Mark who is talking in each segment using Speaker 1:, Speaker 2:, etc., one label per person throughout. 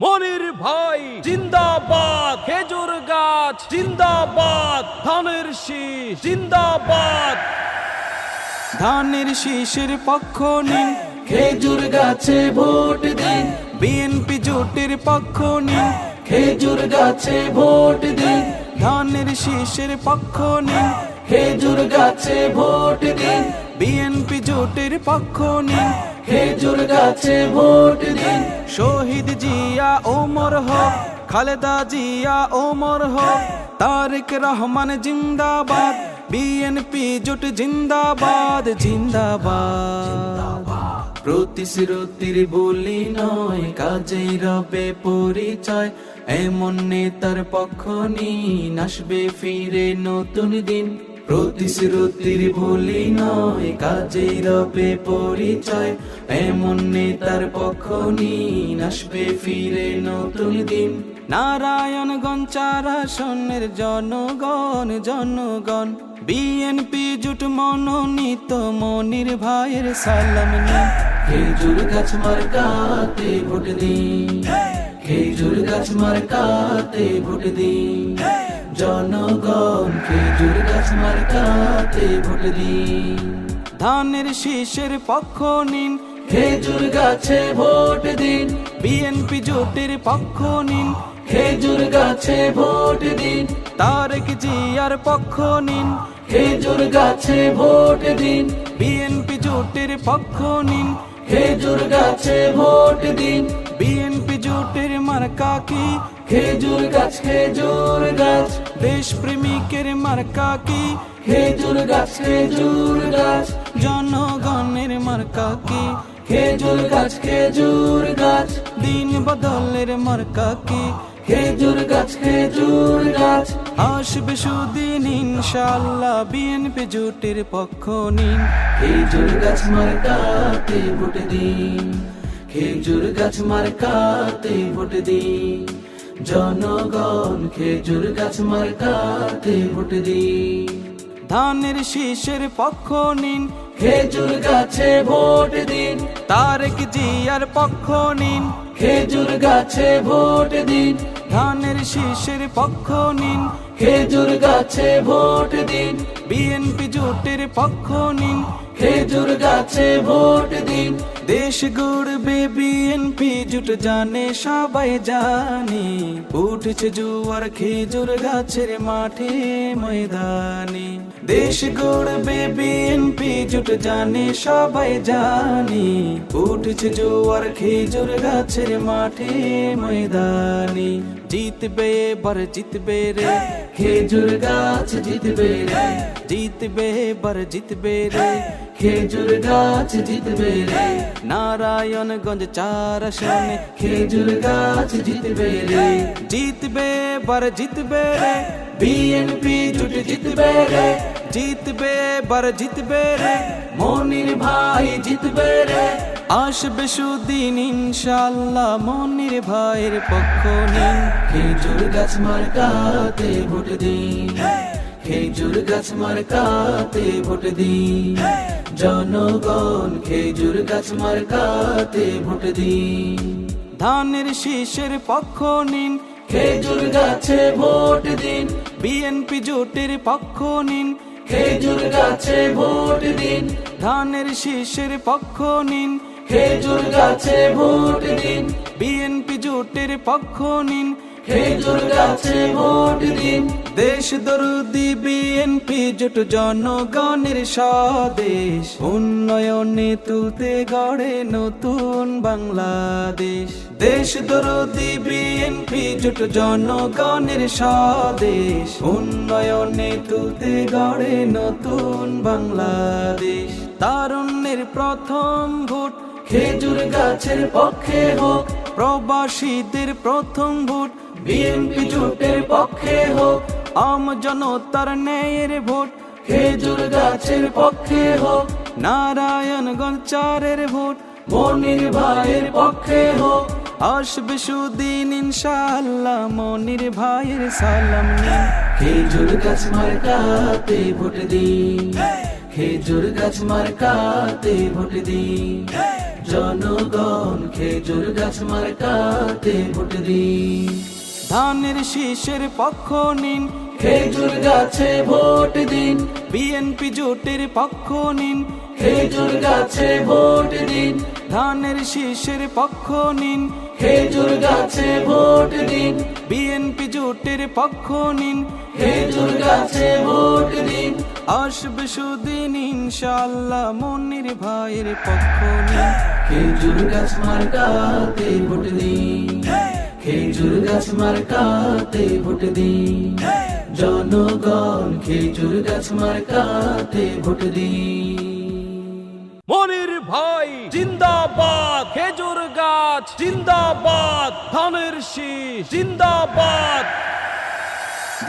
Speaker 1: মনির ভাই, জিন্দাবাদ, খেজুর গাছ, জিন্দাবাদ, ধানের শীষ, জিন্দাবাদ।
Speaker 2: ধানের শীষের পক্ষ নিন,
Speaker 3: খেজুর গাছে ভোট দিন।
Speaker 2: বিএনপি জোটের পক্ষ নিন,
Speaker 3: খেজুর গাছে ভোট দিন।
Speaker 2: ধানের শীষের পক্ষ নিন,
Speaker 3: খেজুর গাছে ভোট দিন।
Speaker 2: বিএনপি জোটের পক্ষ নিন
Speaker 3: খেজুর গাছে ভোট দিন।
Speaker 2: শহীদ জিয়া ওমর হক খালেদা জিয়া ওমর হক তারেক রহমান জিন্দাবাদ বিএনপি জোট জিন্দাবাদ জিন্দাবাদ।
Speaker 3: প্রতিশ্রুতির বলি নয় কাজেই রবে পরিচয়। এমন নেতার পক্ষ নিন আসবে ফিরে নতুন দিন। প্রতিশ্রুতির বলি নয় কাজেই রবে পরিচয়। এমন নেতার পক্ষ নিন আসবে ফিরে নতুন দিন।
Speaker 2: নারায়ণগঞ্জ চার আসনের জনগণ জনগণ। বিএনপি জুট মনোনীত মনির ভাইয়ের সালাম নিন।
Speaker 3: খেজুর গাছ মার্কাতে ভোট দিন। খেজুর গাছ মার্কাতে ভোট দিন। জনগণ খেজুর গাছ মার্কাতে ভোট দিন।
Speaker 2: ধানের শীষের পক্ষ নিন।
Speaker 3: খেজুর গাছে ভোট দিন।
Speaker 2: বিএনপি জোটের পক্ষ নিন।
Speaker 3: খেজুর গাছে ভোট দিন।
Speaker 2: তারেক জিয়ার পক্ষ নিন।
Speaker 3: খেজুর গাছে ভোট দিন।
Speaker 2: বিএনপি জোটের পক্ষ নিন।
Speaker 3: খেজুর গাছে ভোট দিন।
Speaker 2: বিএনপি জোটের মার্কা কি?
Speaker 3: খেজুর গাছ খেজুর গাছ।
Speaker 2: দেশ প্রেমিকের মার্কা কি?
Speaker 3: খেজুর গাছ খেজুর গাছ।
Speaker 2: জনগণের মার্কা কি?
Speaker 3: খেজুর গাছ খেজুর গাছ।
Speaker 2: দিন বদলের মার্কা কি?
Speaker 3: খেজুর গাছ খেজুর গাছ।
Speaker 2: আসবে সুদিন ইনশাল্লাহ বিএনপি জোটের পক্ষ নিন।
Speaker 3: খেজুর গাছ মার্কাতে ভোট দিন। খেজুর গাছ মার্কাতে ভোট দিন। জনগণ খেজুর গাছ মার্কাতে ভোট দিন।
Speaker 2: ধানের শীষের পক্ষ নিন।
Speaker 3: খেজুর গাছে ভোট দিন।
Speaker 2: তারেক জিয়ার পক্ষ নিন।
Speaker 3: খেজুর গাছে ভোট দিন।
Speaker 2: ধানের শীষের পক্ষ নিন।
Speaker 3: খেজুর গাছে ভোট দিন।
Speaker 2: বিএনপি জোটের পক্ষ নিন।
Speaker 3: খেজুর গাছে ভোট দিন।
Speaker 2: দেশ গড়বে বিএনপি জুট জানে সবাই জানি। উঠেছে জুয়ার খেজুর গাছের মাঠে ময়দানে। দেশ গড়বে বিএনপি জুট জানে সবাই জানি। উঠেছে জুয়ার খেজুর গাছের মাঠে ময়দানে। জিতবে এবার জিতবে রে
Speaker 3: খেজুর গাছ জিতবে রে
Speaker 2: জিতবে এবার জিতবে রে
Speaker 3: খেজুর গাছ জিতবে রে
Speaker 2: নারায়ণগঞ্জ চার আসনে
Speaker 3: খেজুর গাছ জিতবে রে
Speaker 2: জিতবে এবার জিতবে রে
Speaker 3: বিএনপি জুট জিতবে রে
Speaker 2: জিতবে এবার জিতবে রে
Speaker 3: মনির ভাই জিতবে রে
Speaker 2: আসবে সুদিন ইনশাল্লাহ মনির ভাইয়ের পক্ষ নিন
Speaker 3: খেজুর গাছ মার্কাতে ভোট দিন। খেজুর গাছ মার্কাতে ভোট দিন। জনগণ খেজুর গাছ মার্কাতে ভোট দিন।
Speaker 2: ধানের শীষের পক্ষ নিন।
Speaker 3: খেজুর গাছে ভোট দিন।
Speaker 2: বিএনপি জোটের পক্ষ নিন।
Speaker 3: খেজুর গাছে ভোট দিন।
Speaker 2: ধানের শীষের পক্ষ নিন।
Speaker 3: খেজুর গাছে ভোট দিন।
Speaker 2: বিএনপি জোটের পক্ষ নিন।
Speaker 3: খেজুর গাছে ভোট দিন।
Speaker 2: দেশ দরুদি বিএনপি জোট জনগণের স্বদেশ। উন্নয়নে তুলতে গড়ে নতুন বাংলাদেশ। দেশ দরুদি বিএনপি জোট জনগণের স্বদেশ। উন্নয়নে তুলতে গড়ে নতুন বাংলাদেশ। তারুণ্যের প্রথম ভোট
Speaker 3: খেজুর গাছের পক্ষে হোক
Speaker 2: প্রবাসীদের প্রথম ভোট
Speaker 3: বিএনপি জোটের পক্ষে হোক
Speaker 2: আম জনতার ন্যায়ের ভোট
Speaker 3: খেজুর গাছের পক্ষে হোক
Speaker 2: নারায়ণগঞ্জ চারের ভোট
Speaker 3: মনির ভাইয়ের পক্ষে হোক
Speaker 2: আসবে সুদিন ইনশাআল্লাহ মনির ভাইয়ের সালাম নিন।
Speaker 3: খেজুর গাছ মার্কাতে ভোট দিন। খেজুর গাছ মার্কাতে ভোট দিন। জনগণ খেজুর গাছ মার্কাতে ভোট দিন।
Speaker 2: ধানের শীষের পক্ষ নিন।
Speaker 3: খেজুর গাছে ভোট দিন।
Speaker 2: বিএনপি জোটের পক্ষ নিন।
Speaker 3: খেজুর গাছে ভোট দিন।
Speaker 2: ধানের শীষের পক্ষ নিন।
Speaker 3: খেজুর গাছে ভোট দিন।
Speaker 2: বিএনপি জোটের পক্ষ নিন।
Speaker 3: খেজুর গাছে ভোট দিন।
Speaker 2: আসবে সুদিন ইনশাল্লাহ মনির ভাইয়ের পক্ষ নিন
Speaker 3: খেজুর গাছ মার্কাতে ভোট দিন। খেজুর গাছ মার্কাতে ভোট দিন। জনগণ খেজুর গাছ মার্কাতে ভোট দিন।
Speaker 1: মনির ভাই জিন্দাবাদ। খেজুর গাছ জিন্দাবাদ। ধানের শীষ জিন্দাবাদ।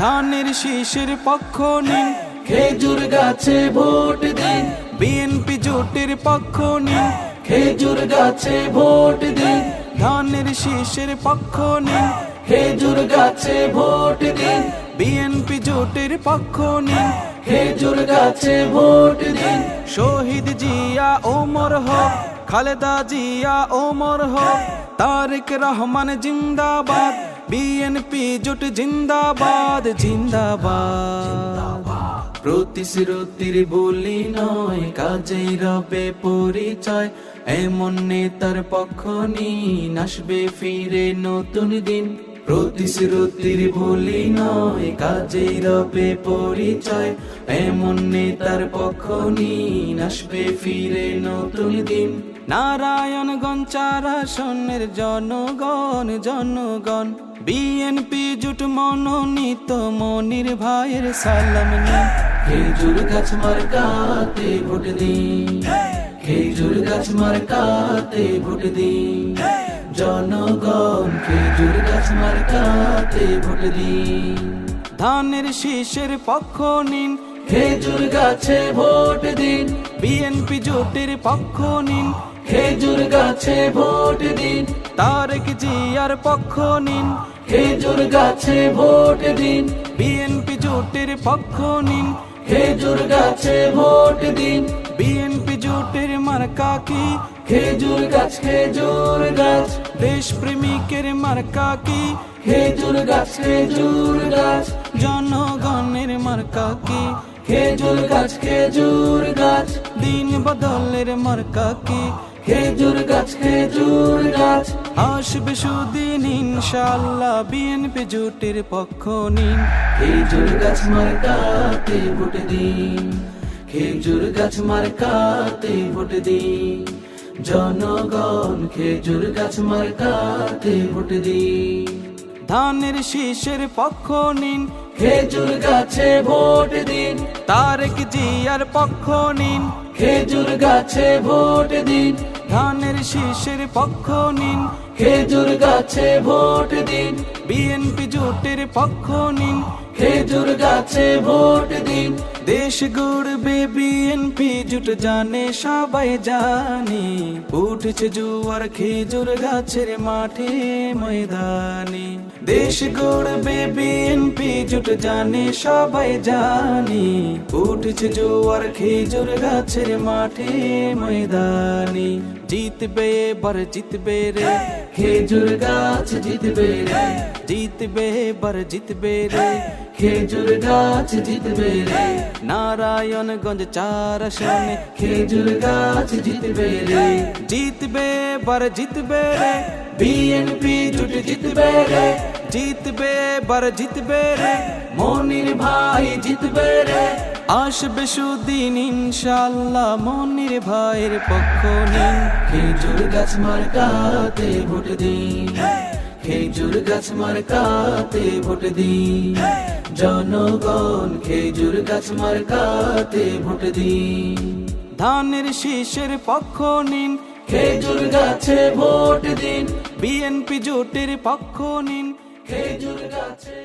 Speaker 2: ধানের শীষের পক্ষ নিন।
Speaker 3: খেজুর গাছে ভোট দিন।
Speaker 2: বিএনপি জোটের পক্ষ নিন।
Speaker 3: খেজুর গাছে ভোট দিন।
Speaker 2: ধানের শীষের পক্ষ নিন।
Speaker 3: খেজুর গাছে ভোট দিন।
Speaker 2: বিএনপি জোটের পক্ষ নিন।
Speaker 3: খেজুর গাছে ভোট দিন।
Speaker 2: শহীদ জিয়া ওমর হক, খালেদা জিয়া ওমর হক, তারেক রহমান জিন্দাবাদ। বিএনপি জোট জিন্দাবাদ জিন্দাবাদ।
Speaker 3: প্রতিশ্রুতির বলি নয়, কাজেই রবে পরিচয়। এমন নেতার পক্ষ নিন, আসবে ফিরে নতুন দিন। প্রতিশ্রুতির বলি নয়, কাজেই রবে পরিচয়। এমন নেতার পক্ষ নিন, আসবে ফিরে নতুন দিন।
Speaker 2: নারায়ণগঞ্জ চার আসনের জনগণ জনগণ। বিএনপি জুট মনোনীত মনির ভাইয়ের সালাম নিন
Speaker 3: খেজুর গাছ মার মার্কাতে ভোট দিন। খেজুর গাছ মার মার্কাতে ভোট দিন। জনগণ খেজুর গাছ মার্কাতে ভোট দিন।
Speaker 2: ধানের শীষের পক্ষ নিন।
Speaker 3: খেজুর গাছে ভোট দিন।
Speaker 2: বিএনপি জোটের পক্ষ নিন।
Speaker 3: খেজুর গাছে ভোট দিন।
Speaker 2: তারেক জিয়ার পক্ষ নিন।
Speaker 3: খেজুর গাছে ভোট দিন।
Speaker 2: বিএনপি জোটের পক্ষ নিন।
Speaker 3: খেজুর গাছে ভোট দিন।
Speaker 2: বিএনপি জোটের মার্কা কি?
Speaker 3: খেজুর গাছ খেজুর গাছ।
Speaker 2: দেশ প্রেমিকের মার্কা কি?
Speaker 3: খেজুর গাছ খেজুর গাছ।
Speaker 2: জনগণের মার্কা কি?
Speaker 3: খেজুর গাছ খেজুর গাছ।
Speaker 2: দিন বদলের মার্কা কি?
Speaker 3: খেজুর গাছ খেজুর গাছ।
Speaker 2: আসবে সুদিন ইনশাল্লাহ বিএনপি জোটের পক্ষ নিন।
Speaker 3: খেজুর গাছ মার্কাতে ভোট দিন। খেজুর গাছ মার্কাতে ভোট দিন। জনগণ খেজুর গাছ মার্কাতে ভোট দিন।
Speaker 2: ধানের শীষের পক্ষ নিন।
Speaker 3: খেজুর গাছে ভোট দিন।
Speaker 2: তারেক জিয়ার পক্ষ নিন।
Speaker 3: খেজুর গাছে ভোট দিন।
Speaker 2: ধানের শীষের পক্ষ নিন।
Speaker 3: খেজুর গাছে ভোট দিন।
Speaker 2: বিএনপি জোটের পক্ষ নিন।
Speaker 3: খেজুর গাছে ভোট দিন।
Speaker 2: দেশ গড়বে বিএনপি জুট জানে সবাই জানি। উঠছে জুয়ার খেজুর গাছের মাঠে ময়দানে। দেশ গড়বে বিএনপি জুট জানে সবাই জানে। উঠেছে জুয়ার খেজুর গাছের মাঠে ময়দানে। জিতবে এবার জিতবে রে।
Speaker 3: খেজুর গাছ জিতবে রে।
Speaker 2: জিতবে এবার জিতবে রে।
Speaker 3: খেজুর গাছ জিতবে রে।
Speaker 2: নারায়ণগঞ্জ চার আসনে
Speaker 3: খেজুর গাছ জিতবে রে।
Speaker 2: জিতবে এবার জিতবে রে।
Speaker 3: বিএনপি জুট জিতবে রে।
Speaker 2: জিতবে এবার জিতবে রে।
Speaker 3: মনির ভাই জিতবে রে।
Speaker 2: আসবে সুদিন ইনশাল্লাহ মনির ভাইয়ের পক্ষ নিন
Speaker 3: খেজুর গাছ মার্কাতে ভোট দিন। খেজুর গাছ মার্কাতে ভোট দিন। জনগণ খেজুর গাছ মার্কাতে ভোট দিন।
Speaker 2: ধানের শীষের পক্ষ নিন।
Speaker 3: খেজুর গাছে ভোট দিন।
Speaker 2: বিএনপি জোটের পক্ষ নিন।
Speaker 3: খেজুর গাছে